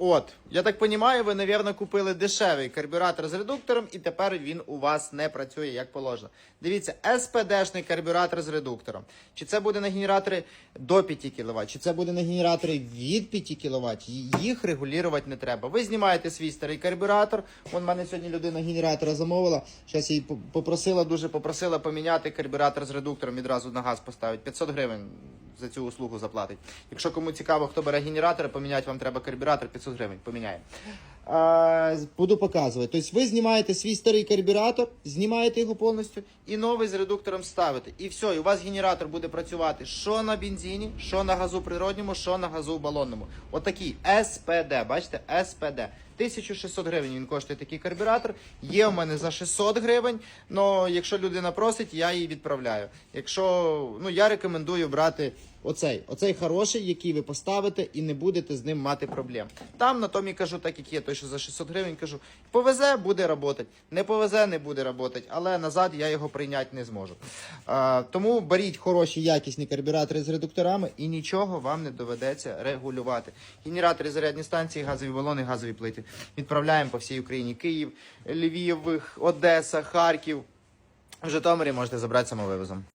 От, я так розумію, ви, напевно, купили дешевий карбюратор з редуктором, і тепер він у вас не працює як положено. Дивіться, СПДшний карбюратор з редуктором. Чи це буде на генератори до 5 кВт, чи це буде на генератори від 5 кВт, їх регулювати не треба. Ви знімаєте свій старий карбюратор. Вон в мене сьогодні людина генератора замовила. Зараз її попросила, дуже попросила поміняти карбюратор з редуктором, відразу на газ поставить. 500 гривень за цю услугу заплатить. Якщо кому цікаво, хто бере генератор, поміняти вам треба карбюратор 500 гривень. Поміняємо. А, буду показувати. Тобто ви знімаєте свій старий карбюратор, знімаєте його повністю і новий з редуктором ставите. І все, і у вас генератор буде працювати що на бензині, що на газу природньому, що на газу балонному. Отакий СПД. Бачите, СПД. 1600 гривень він коштує такий карбюратор. Є у мене за 600 гривень. але якщо людина просить, я її відправляю. Якщо ну я рекомендую брати оцей, оцей хороший, який ви поставите, і не будете з ним мати проблем. Там на тому і кажу, так як є, той, що за 600 гривень кажу, повезе, буде працювати. Не повезе, не буде працювати, але назад я його прийняти не зможу. А, тому беріть хороші якісні карбюратори з редукторами і нічого вам не доведеться регулювати. Генератори, зарядні станції, газові балони, газові плити. Відправляємо по всій Україні. Київ, Львів, Одеса, Харків. В Житомирі можете забрати самовивозом.